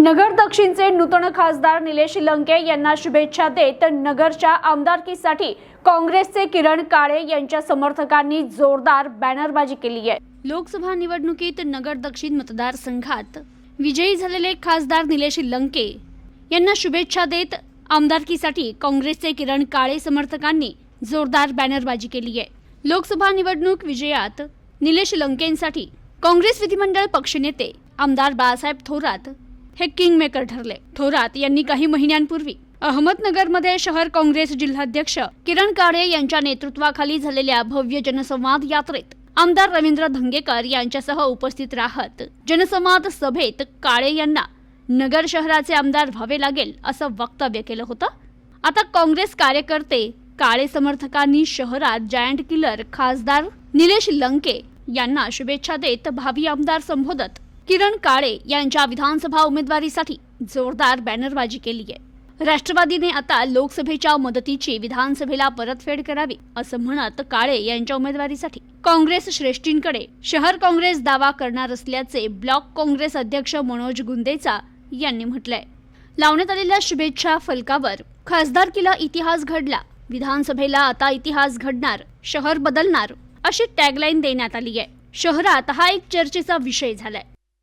नगर दक्षिणचे नूतन खासदार निलेश लंके यांना शुभेच्छा देत नगरच्या आमदारकीसाठी काँग्रेसचे किरण काळे यांच्या समर्थकांनी जोरदार बॅनरबाजी केली आहे. लोकसभा निवडणुकीत नगर दक्षिण मतदारसंघात विजयी झालेले खासदार निलेश लंके यांना शुभेच्छा देत आमदारकीसाठी काँग्रेसचे किरण काळे समर्थकांनी जोरदार बॅनरबाजी केली आहे. लोकसभा निवडणूक विजयात निलेश लंकेंसाठी काँग्रेस विधिमंडळ पक्षनेते आमदार बाळासाहेब थोरात हे किंग मेकर ठरले. थोरात यांनी काही महिन्यांपूर्वी अहमदनगरमध्ये शहर काँग्रेस जिल्हाध्यक्ष किरण काळे यांच्या नेतृत्वाखाली झालेल्या भव्य जनसंवाद यात्रेत आमदार रवींद्र धंगेकर यांच्यासह उपस्थित राहत जनसंवाद सभेत काळे यांना नगर शहराचे आमदार व्हावे लागेल असं वक्तव्य केलं होतं. आता काँग्रेस कार्यकर्ते काळे समर्थकांनी शहरात जायंट किलर खासदार निलेश लंके यांना शुभेच्छा देत भावी आमदार संबोधत किरण काळे यांच्या विधानसभा उमेदवारीसाठी जोरदार बॅनरबाजी केली आहे. राष्ट्रवादीने आता लोकसभेच्या मदतीची विधानसभेला परतफेड करावी असं म्हणत काळे यांच्या उमेदवारीसाठी काँग्रेस श्रेष्ठींकडे शहर काँग्रेस दावा करणार असल्याचे ब्लॉक काँग्रेस अध्यक्ष मनोज गुंदेचा यांनी म्हटलंय. लावण्यात आलेल्या शुभेच्छा फलकावर खासदारकीला इतिहास घडला विधानसभेला आता इतिहास घडणार शहर बदलणार अशी टॅगलाईन देण्यात आली आहे. शहरात हा एक चर्चेचा विषय झालाय.